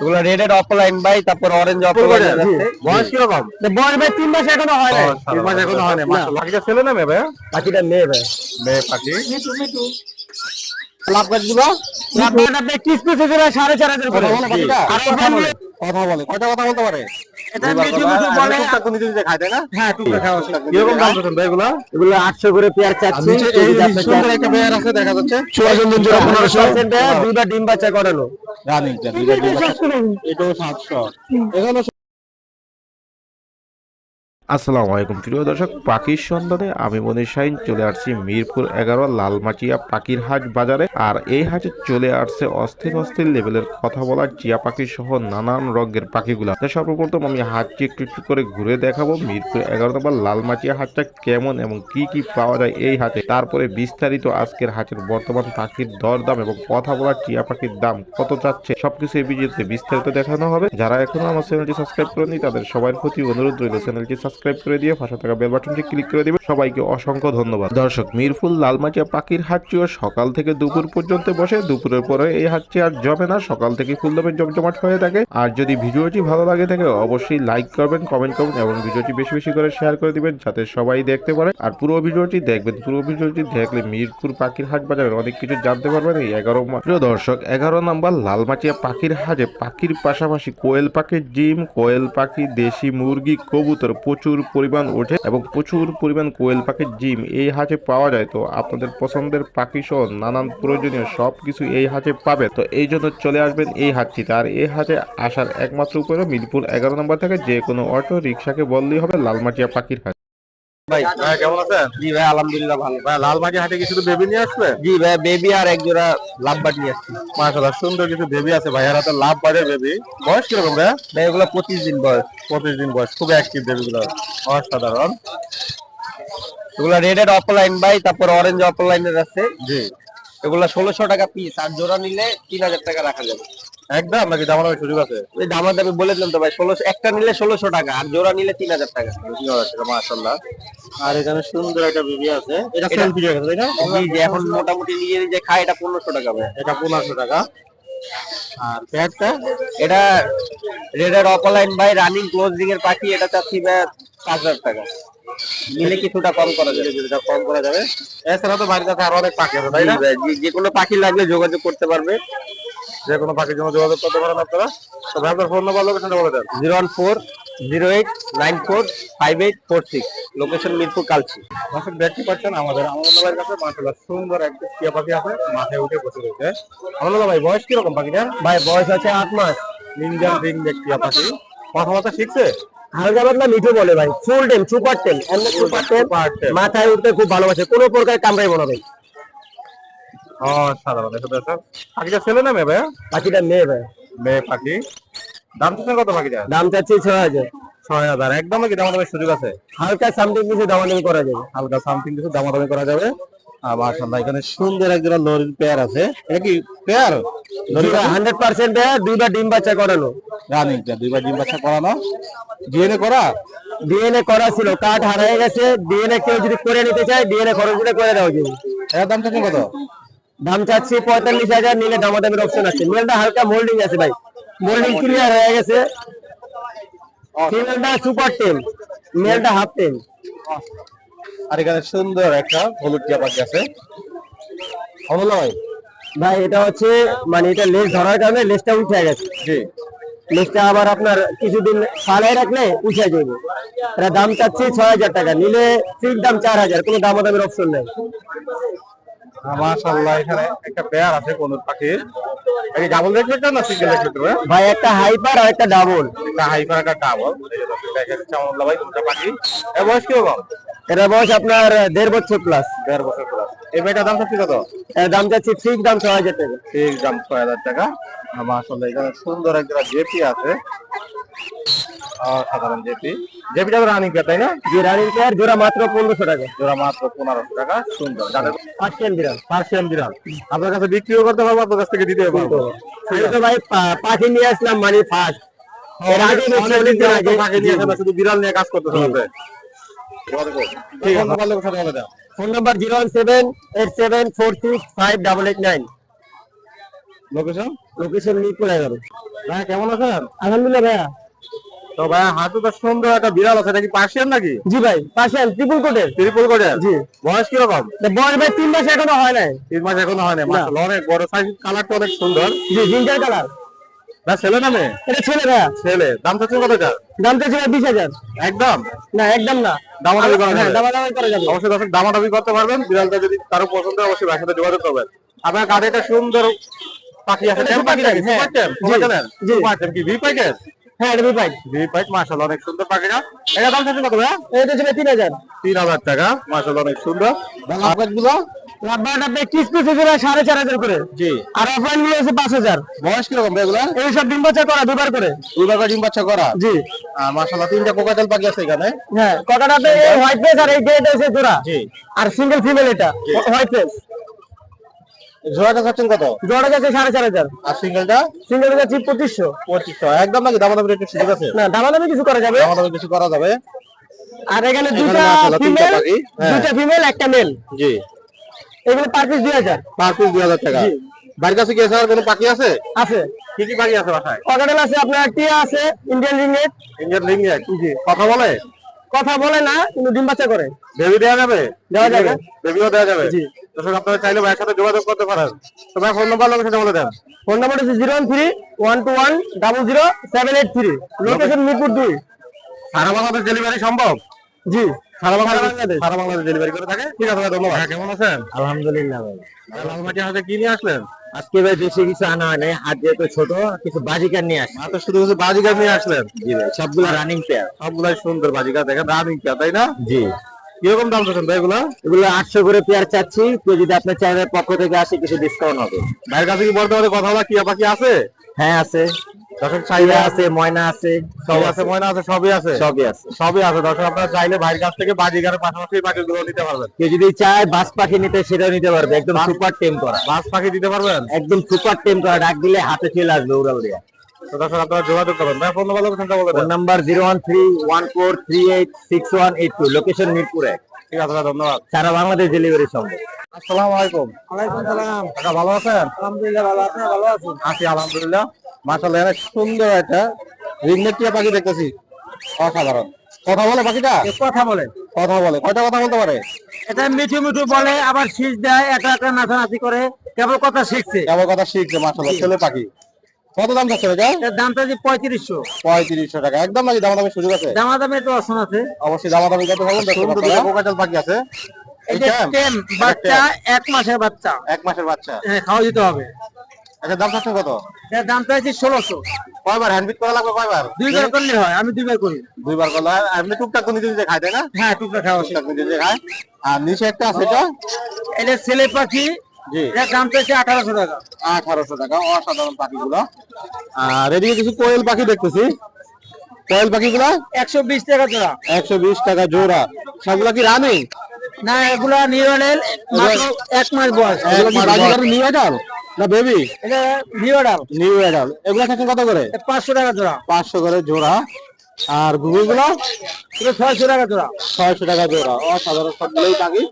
এগুলো রেডেড অফলাইন ভাই তারপর অরেঞ্জ অফলাইন আছে। বয়স কীরকম? বয়স ভাই তিন মাস এখনও হয় না তিন মাস এখনও হয় না। পাখিটা ছেলে না মেয়ে ভাই? বাকিটা মেয়ে ভাই। মেয়ে পাখি? লাভ করে দিবা? লাভ করে আপনি কিস পিস হিসেবে সাড়ে চার হাজার করে কথা বলে কথা বলে। কথা বলে। কয়টা কথা বলতে পারে এটা বলে খায় না? হ্যাঁ খাওয়া কীরকম দাম দিচ্ছেন এগুলো? আটশো করে পেয়ার চাচ্ছি। সুন্দর একটা পেয়ার আছে দেখা যাচ্ছে। চুয়াচন্দন জোড়া পনেরোশো দুইটা ডিম বাচ্চা করানো। দুইটা ডিম। এটাও সাতশো। এখানে আসসালামু আলাইকুম। প্রিয় দর্শক, পাখির সন্ধানে আমি মনির শাহিন, চলে আসছি মিরপুর এগারো লালমাটিয়া পাখির হাট বাজারে। আর এই হাটে চলে আসছে অস্থির অস্থির লেভেলের কথা বলার জিয়া পাখি সহ নানান রঙের পাখিগুলা। সর্বপ্রথম আমি হাটটি একটু একটু করে ঘুরে দেখাবো মিরপুর এগারো নম্বর লালমাটিয়া হাটটা কেমন এবং কি কি পাওয়া যায় এই হাটে। তারপরে বিস্তারিত আজকের হাটের বর্তমান পাখির দরদাম এবং কথা বলার টিয়া পাখির দাম কত যাচ্ছে সবকিছু এই ভিডিওতে বিস্তারিত দেখানো হবে। যারা এখনও আমার চ্যানেলটি সাবস্ক্রাইব করেনি তাদের সবার প্রতি অনুরোধ রইল, চ্যানেলটি সাবস্ক্রাইব করে দিয়ে পাশে থাকা বেল বাটনটি ক্লিক করে দিবে। সবাইকে অসংখ্য ধন্যবাদ। দর্শক মিরফুল লালমাটিয়া পাখির হাটটিও সকাল থেকে দুপুর পর্যন্ত বসে। দুপুরের পরে এই হাটটি আর জমে না। সকাল থেকে ফুলদমে জমজমাট হয়ে থাকে। আর যদি ভিডিওটি ভালো লাগে থাকে, অবশ্যই লাইক করবেন কমেন্ট করবেন এবং ভিডিওটি বেশি বেশি করে শেয়ার করে দিবেন যাতে সবাই দেখতে পারে। আর পুরো ভিডিওটি দেখবেন। পুরো ভিডিওটি দেখলে মিরপুর পাখির হাট বাজারের অনেক কিছু জানতে পারবেন এই এগারো প্রিয় দর্শক, এগারো নাম্বার লালমাটিয়া পাখির হাটে পাখির পাশাপাশি কোয়েল পাখির ডিম, কোয়েল পাখি, দেশি মুরগি, কবুতর প্রচুর পরিমাণ ওঠে এবং প্রচুর পরিমাণ কোয়েল পাখির জিম, এই হাটে পাওয়া যায়। তো আপনাদের পছন্দের পাখি সহ নানান প্রয়োজনীয় সব কিছু এই হাটে পাবে তো এই জন্য চলে আসবেন এই হাটটিতে আর এই হাটে আসার একমাত্র উপায় মিরপুর এগারো নম্বর থেকে যে কোনো অটো রিক্সাকে বললেই হবে লালমাটিয়া পাখির হাট ভাই ভাই কেমন আছেন? জি ভাই আলহামদুলিল্লাহ ভালো। ভাই লালমাটি হাটে কি শুধু বেবি নিয়ে আসবে? জি ভাই বেবি আর এক জোড়া লাভ বাট নিয়ে আসছি। মাশাআল্লাহ সুন্দর কিছু বেবি আছে হাতে লাভ বেবি। বয়স কীরকম ভাইয়া ভাই এগুলো পঁচিশ দিন বয়স। পঁচিশ দিন বয়স খুব অ্যাক্টিভ অসাধারণ। এগুলো রেডেড অফলাইন ভাই তারপর অরেঞ্জ অফলাইনের আছে। জি। এগুলো ষোলোশো টাকা পিস আর জোড়া নিলে তিন হাজার টাকা রাখা যাবে। একদম? নাকি দামাদামি সুযোগ আছে? ওই দামার দামি বলে দিলাম তো ভাই ষোলোশো একটা নিলে ষোলোশো টাকা আর জোড়া নিলে তিন হাজার টাকা। মাশাআল্লাহ। আর এখানে সুন্দর একটা বেবি আছে। এটা সেলফি আছে তাই না? এখন মোটামুটি নিজে নিজে খায় এটা পনেরোশো টাকা ভাই। এটা পনেরোশো টাকা। আর প্যাডটা? এটা রেডেড অফলাইন ভাই রানিং ক্লোজিং এর পাখি এটা চাচ্ছি ভাই পাঁচ হাজার টাকা। নিলে কিছুটা কম করা যাবে যেটা কম করা যাবে? এছাড়া তো বাড়ির আরও অনেক পাখি আছে তাই না? যে- কোনো পাখি লাগলে যোগাযোগ করতে পারবে। যে কোনো পাখির জন্য যোগাযোগ করতে পারেন আপনারা। তবে আপনার ফোন নাম্বার লোকেশনটা বলে দেন। Zero one four zero eight nine four five eight four six. Location Mirpur Kalshi. দর্শক দেখতে পাচ্ছেন আমাদের কাছে সুন্দর একটা টিয়া পাখি আছে মাথায় উঠে বসে রয়েছে। আমাদের ভাই বয়স কীরকম পাখিটার? ভাই বয়স আছে আট মাস। ইন্ডিয়ান রিং টিয়া পাখি। শিখছে? হালকা পাতলা মিঠু বলে ভাই। ফুল টেম সুপার টেম এমনি সুপার টেম মাথায় উঠতে খুব ভালোবাসে কোনো প্রকার কামড়াইবো না ভাই। পাখিটা ছেলে না মেয়ে ভাইয়া পাখিটা মেয়ে ভাই। মেয়ে পাখি। দাম কত পাখিটা দাম চাচ্ছি ছয় হাজার। ছয় হাজার। একদম কি দামাদামের সুযোগ আছে? হালকা সামথিং কিছু দামাদামি করা যাবে। হালকা সামথিং কিছু দামাদামি করা যাবে। মাশাআল্লাহ এখানে সুন্দর এক লরির পেয়ার আছে। এটা কি পেয়ার হান্ড্রেড পার্সেন্ট দুইবার ডিম বাচ্চা করানো। রানিংটা দুইবার ডিম বাচ্চা করানো। ডিএনএ করা? ডিএনএ করা ছিল কার্ড হারিয়ে গেছে। ডিএনএ কেউ যদি করে নিতে চায় ডিএনএ খরচ করে দেওয়া যাবে। এর দাম কত? দাম চাচ্ছি পঁয়তাল্লিশ হাজার নিলে দামাদামের অপশন আছে। মেলটা হালকা মোল্ডিং আছে ভাই। মোল্ডিং ক্লিয়ার হয়ে গেছে। ফিমেলটা সুপার টেম মেলটা হাফ টেম আর এখানে সুন্দর একটা হলুদ টিয়া পাখি আছে। ভাই ভাই এটা হচ্ছে মানে এটা লেস ধরার কারণে লেসটা উঠে গেছে। জি। লেসটা আবার আপনার কিছুদিন রাখলে উঠে যাবে। এটা দাম চাচ্ছি ছয় হাজার টাকা নিলে ঠিক দাম চার হাজার কোনো দামাদামের অপশন নেই। মাশাআল্লাহ এখানে একটা পেয়ার আছে কোন পাখির। ডাবল না সিঙ্গেল ভাই একটা হাইপার আর একটা ডাবল একটা হাইপার একটা ডাবল আমার ভাই দুটো পাখি। বয়স এটা বয়স আপনার দেড় বছর প্লাস দেড় বছর প্লাস এই বেটার দাম সত্যি কত? দাম চাচ্ছি ঠিক দাম ছয় হাজার টাকা। ঠিক দাম ছয় হাজার টাকা। আর মাশাআল্লাহ এখানে সুন্দর একটা জেপি আছে। সাধারণ জেপি জেপিটা রানিং তাই না? যে রানিং প্লেয়ার জোড়া মাত্র পনেরোশো টাকা। জোড়া মাত্র পনেরোশো টাকা সুন্দর। পার্সিয়ান বিড়াল। পার্সিয়ান বিড়াল। আপনার কাছে বিক্রিও করতে পারব আপনার কাছ থেকে দিতে পারব। ভাই পাখি নিয়ে আসলাম মানে ফার্স্ট এর আগে। শুধু বিড়াল নিয়ে কাজ করতেছে আমাদের। Phone number zero one seven eight seven four six five double eight nine. Location location Mirpur এগারো। ভাই কেমন আছেন? আলহামদুলিল্লাহ ভাইয়া। তো ভাই হাতে তো সুন্দর একটা বিড়াল আছে নাকি পার্সিয়ান নাকি? জি ভাই পাশেন ত্রিপুল কোটের ত্রিপুল করে জি। বয়স কীরকম? বয়স ভাই তিন মাস এখনও হয় নাই। তিন মাস এখনও হয়নি মাশাআল্লাহ অনেক বড় সাইজ কালারটা অনেক সুন্দর। জি জিঞ্জার কালার না ছেলে না মেয়ে এটা ছেলে ভাইয়া। ছেলে। দাম চাচ্ছেন কত দাম বিশ হাজার। একদম? না একদম না। দামাদামি করা হ্যাঁ যাবে। দামাদামি করা যাবে। অবশ্যই দর্শক দামাদামি করতে পারবেন। বিড়ালটা যদি কারও পছন্দ হয় অবশ্যই যোগাযোগ করবেন। আপনার কাঁধে একটা সুন্দর পাখি আছে। টেম পাখি নাকি হ্যাঁ। Super tame super tame super টেম কি ভি প্যাকেজ হ্যাঁ এটা ভি প্যাক মাশাআল্লাহ অনেক সুন্দর পাখিটা এটা দাম চাচ্ছেন কত এটা ছিল তিন হাজার। তিন হাজার টাকা মাশাআল্লাহ অনেক সুন্দর। আপনারগুলো সাড়ে চার হাজার করে। জি। আর অফলাইনগুলো হচ্ছে পাঁচ হাজার। বয়স কীরকম এগুলা? এই সব ডিম বাচ্চা করা দুবার করে। ডিম বাচ্চা করা? জি। আর মাশাআল্লাহ তিনটা কোকাটেল পাখি আছে এখানে। হ্যাঁ কটাটাতে এই হোয়াইট ফেস আর এই গ্রেড এসে জোড়া। জি। আর সিঙ্গেল ফিমেল এটা হোয়াইট ফেস জোড়াটা চাচ্ছেন কত? জোড়া যাচ্ছে সাড়ে চার হাজার। আর সিঙ্গেলটা সিঙ্গেল যাচ্ছে পঁচিশশো। পঁচিশশো। একদম নাকি দামাদামি একটু সুযোগ আছে? না দামাদামি কিছু করা যাবে। দামাদামি কিছু করা যাবে। আর এখানে এখানে দুটা ফিমেল হ্যাঁ। দুটা ফিমেল একটা মেল জি। এগুলো পার পিস দুই হাজার। পার পিস দুই হাজার টাকা। বাড়ির কাছে কি এছাড়া কোনো পাখি আছে? আছে। কি কি পাখি আছে বাসায়? ককাটেল আছে আপনার টিয়া আছে ইন্ডিয়ান রিংনেট ইন্ডিয়ান রিংনেট জি। কথা বলে? কথা বলে না কিন্তু ডিম বাচ্চা করে। বেবি দেওয়া যাবে? দেওয়া যাবে। বেবিও দেওয়া যাবে? জি। দর্শক আপনারা চাইলে ভাইয়ের সাথে যোগাযোগ করতে পারেন। তো ভাই ফোন নাম্বার লোকেশন বলে দেন। ফোন নাম্বার হচ্ছে zero one three one two one double zero seven eight three. Location Mirpur দুই। সারা বাংলাদেশ ডেলিভারি সম্ভব? জি। সারা বাংলাদেশ। সারা বাংলাদেশ। ডেলিভারি করে থাকে। ঠিক আছে ভাই ধন্যবাদ। হ্যাঁ, কেমন আছেন? আলহামদুলিল্লাহ ভাই। লালমাটি হাতে কি নিয়ে আসলেন? আজকে ভাই বেশি কিছু আনা হয় নাই হাত যেহেতু ছোট কিছু বাজিকার নিয়ে মাত্র শুধু শুধু বাজিগার নিয়ে আসলেন? জি ভাই সবগুলো রানিং পেয়ার সবগুলাই সুন্দর বাজিগার দেখেন রানিং কে তাই না? জি। কীরকম দাম চাচ্ছেন ভাই এগুলো? এগুলো আটশো করে পেয়ার চাচ্ছি কেউ যদি আপনার চ্যানেলের পক্ষ থেকে আসে কিছু ডিসকাউন্ট হবে। ভাইয়ের কাছে কি বর্তমানে কথা বলা কি পাখি আছে? হ্যাঁ আছে। দর্শক চাইলে চাইলে আছে ময়না আছে সব আছে। ময়না আছে সবই আছে? সবই আছে। সবই আছে। দর্শক আপনারা চাইলে ভাইয়ের কাছ থেকে বাজিগারের পাশাপাশি পাখিগুলো নিতে পারবেন। কেউ যদি চায় বাস পাখি নিতে সেটাও নিতে পারবে। একদম সুপার টেম করা। বাস পাখি দিতে পারবেন? একদম সুপার টেম করা। ডাক দিলে হাতে চলে আসবে উড়াউড়িয়া। তো দর্শক আপনারা যোগাযোগ করবেন ভাই ফোন নাম্বার লোকেশনটা বলে ফোন দেন number zero one three one four three eight six one eight two location Mirpur. এক ঠিক আছে ভাই, ধন্যবাদ। সারা বাংলাদেশ ডেলিভারি সম্ভব আসসালামু আলাইকুম। ওয়ালাইকুম সালাম কাকা ভালো আছেন? আলহামদুলিল্লাহ ভালো আপনি ভালো আছেন আছি আলহামদুলিল্লাহ। মাশাআল্লাহ অনেক সুন্দর একটা রিংনেট টিয়া পাখি দেখতেছি। অসাধারণ। কথা বলে পাখিটা? কথা বলে? কথা বলে। কয়টা কথা বলতে পারে? এটা মিঠু মিঠু বলে আবার শীষ দেয় একা একা নাচানাচি করে। কেবল কথা শিখছে। কেমন কথা শিখছে মাশাআল্লাহ ছেলে পাখি। কত দাম চাচ্ছে এটা এর দামটা যে পঁয়ত্রিশশো। পঁয়ত্রিশশো টাকা। একদম নাকি দামাদামি সুযোগ আছে? দামা দামে একটু অপশন আছে। অবশ্যই কত পাখি আছে। বাচ্চা এক মাসের বাচ্চা। এক মাসের বাচ্চা। হ্যাঁ, খাওয়া দিতে হবে। আচ্ছা দাম চাচ্ছে কত? এর দামটা হচ্ছে ষোলোশো। কয়বার? হ্যান্ডপিক করা লাগবে কয়বার? দুইবার করলে হয় আমি দুইবার করি। দুইবার করলে হয়। টুকটাক তো নিজে নিজে খায় তাই না? হ্যাঁ খাওয়া টুকটাক নিজে খায়। আর নিচে একটা আছে এটা? এটা ছেলে পাখি এর দামটা হচ্ছে আঠারোশো টাকা। আঠারোশো টাকা অসাধারণ পাখিগুলো। আর এদিকে কিছু কোয়েল পাখি দেখতেছি। কোয়েল পাখিগুলো? একশো বিশ টাকা জোড়া। একশো বিশ টাকা জোড়া। সবগুলো কি রানিং? না এগুলা এক মাস বয়স। এগুলো কি বাজিকার নিউ অ্যাডাল না বেবি? এটা নিউ অ্যাডাল। এগুলো থাকেন কত করে? পাঁচশো টাকা জোড়া। পাঁচশো করে জোড়া। আর গুগলগুলো? এটা ছয়শো টাকা জোড়া। ছয়শো টাকা জোড়া। অসাধারণ সবগুলোই পাখি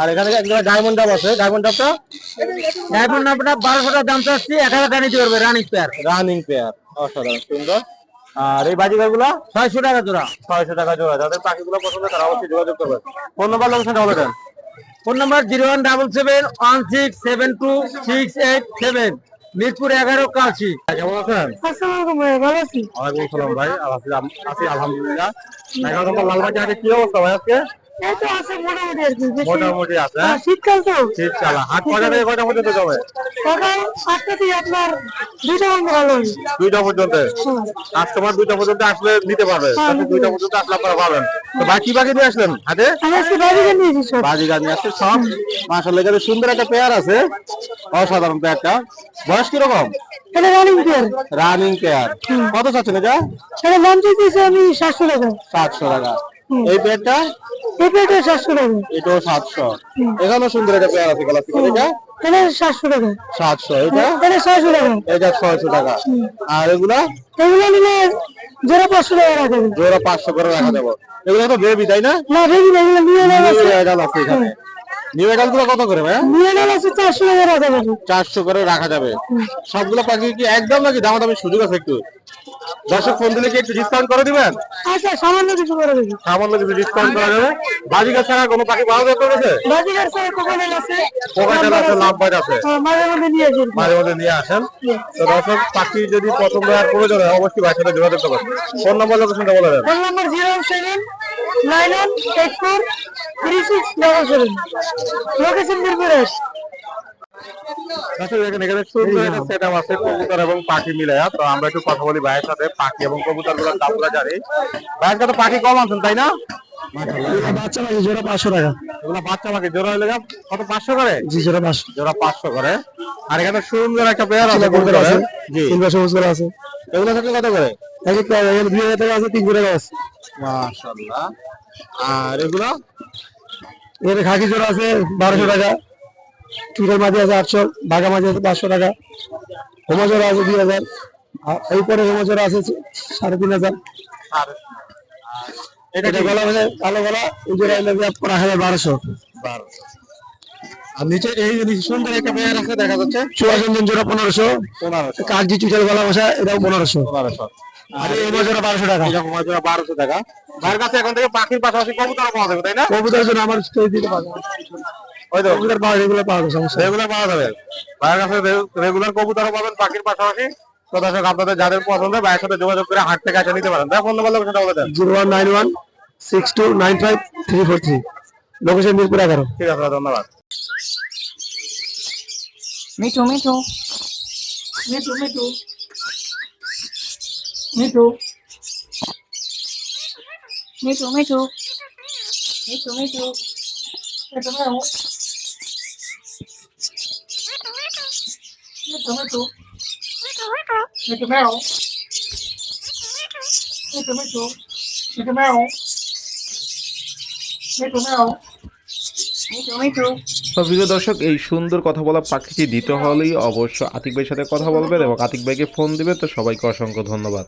আর এখানে ডায়মন্ড ডাব আছে। ডায়মন্ড ডাবটা ডায়মন্ড আপনার বারোশো টাকা দাম চাচ্ছি। এক হাজার টাকা নিতে পারবে রানিং পেয়ার রানিং পেয়ার অসাধারণ সুন্দর। আর এই বাজিকারগুলো ছয়শো টাকা জোড়া। ছয়শো টাকা জোড়া। যাদের পাখিগুলো পছন্দ তারা অবশ্যই যোগাযোগ করবেন। ফোন নাম্বার লোকেশনটা দেন phone number zero one double seven one six seven two six eight seven. Mirpur এগারো কাছি। কেমন আছেন? ভাই আলহামদুলিল্লাহ। এগারো নম্বর লালবাজারে কি অবস্থা ভাই আজকে? এই তো আছে মোটামুটি আর কি। মোটামুটি আছে হ্যাঁ? শীতকাল তো। ঠিক হাট কয়টা কয়টা পর্যন্ত যাবে? সকাল আটটা থেকে আপনার দুইটা বন্ধ ভালো দুইটা পর্যন্ত? কাস্টমার দুইটা পর্যন্ত আসলে নিতে পারবে। দুইটা পর্যন্ত আসলে আপনারা পাবেন। তো ভাই বাকি নিয়ে আসলেন হাতে? নিয়ে আসছে সব? এখানে সুন্দর একটা পেয়ার আছে। অসাধারণ পেয়ারটা বয়স কীরকম? এটা রানিং পেয়ার রানিং পেয়ার কত চাচ্ছেন এটা? দাম আমি সাতশো টাকা। সাতশো টাকা। এই পেয়ারটা এই সাতশো টাকা। এটাও সাতশো। এখানেও সুন্দর একটা পেয়ার আছে গলাপি এটা এটা সাতশো টাকা। সাতশো এটা? এটা ছয়শো টাকা। এটা ছয়শো টাকা। আর এগুলা? এগুলো নিলে জোড়া পাঁচশো টাকা রাখা যাবে। জোড়া পাঁচশো করে রাখা এগুলো তো বেবি তাই না? না বেবি না এগুলো নিয়ে নেওয়া আছে। এখানে। নিউ এডালগুলো কত করে ভাইয়া? আছে রাখা যাবে। চারশো করে রাখা যাবে। সবগুলো পাখি কি একদম নাকি দামাদামি সুযোগ আছে একটু? দর্শক ফোন দিলে কি একটু ডিসকাউন্ট করে দিবেন? আচ্ছা সামান্য কিছু করে দেবে। সামান্য কিছু ডিসকাউন্ট করা যাবে। বাজিকা ছাড়া কোনো পাখি পাওয়া যাবে আপনার বাজিগার স্যার কোকানেল আছে। কোকাটেল আছে লাভবাইট আছে। হ্যাঁ, মাঝে মধ্যে নিয়ে আসেন মাঝে মধ্যে নিয়ে আসেন। তো দর্শক পাখি যদি পছন্দ হয় আর প্রয়োজন হয় অবশ্যই ভাইয়ের সাথে যোগাযোগ করবেন। ফোন নাম্বার লোকেশনটা বলে দেন। Phone number zero seven nine one eight four three six double seven. Location Mirpur দেখেন এখানে সুন্দর একটা সেটআপ আছে কবুতর এবং পাখি মিলায়া। তো আমরা একটু কথা বলি ভাইয়ের সাথে পাখি এবং কবুতরগুলোর দামগুলো জানি? ভাইয়ের কাছে পাখি কম আছেন তাই না? বাচ্চা পাখি জোড়া পাঁচশো টাকা। এগুলো বাচ্চা পাখি জোড়া হলে কত পাঁচশো করে? জি জোড়া পাঁচশো। জোড়া পাঁচশো করে। আর এখানে সুন্দর একটা পেয়ার আছে কবুতর আছে কবুতরের। জি। তিনটা সবুজ করে আছে। এগুলো থেকে কত করে? এক একটা দুই হাজার টাকা আছে তিন টাকা আছে। মাশাআল্লাহ। আর এগুলো? এখানে খাকি জোড়া আছে বারোশো টাকা। চুরের মাঝে আছে আটশো বাঘা মাঝে আছে পাঁচশো টাকা হোমা জোড়া আছে দুই হাজার আর এই পরে হোমা আছে সাড়ে তিন হাজার। এটা গলা মানে কালো গলা এলে রাখা বারোশো। আর নিচে এই সুন্দর একটা পেয়ার আছে দেখা যাচ্ছে। চুয়াচন্দন জোড়া পনেরোশো। পনেরোশো। কাগজি চুচের গলা এটাও পনেরোশো। পনেরোশো। আর এই বারোশো টাকা। এরকম বারোশো টাকা। ভাইয়ের কাছে এখন থেকে পাখির পাশাপাশি কবুতর পাওয়া যাবে তাই না? কবুতরের জন্য আমার দিতে পারব ওই তো। কবুতর পাওয়া রেগুলার পাওয়া যায় সমস্যা। রেগুলার পাওয়া যাবে। ভাইয়ের কাছে রেগুলার কবুতরও পাবেন পাখির পাশাপাশি। তো দর্শক আপনাদের যাদের পছন্দ ভাইয়ের সাথে যোগাযোগ করে হাট থেকে আসে নিতে পারেন। তাই ফোন নাম্বার লোকেশনটা বলে দেন। Zero one nine one six two nine five three four three. Location Mirpur এগারো। ঠিক আছে ধন্যবাদ। মিঠু মিঠু। মিঠু মিঠু। মিঠু। মিঠু মিঠু। মিঠু মিঠু। মিঠু মিঠু। মিঠু মিঠু মিঠু মেও মিঠু মেও মিঠু মিঠু তো প্রিয় দর্শক, এই সুন্দর কথা বলা পাখিটি দিতে হলেই অবশ্য আতিক ভাইয়ের সাথে কথা বলবেন এবং আতিক ভাইকে ফোন দিবে তো সবাইকে অসংখ্য ধন্যবাদ।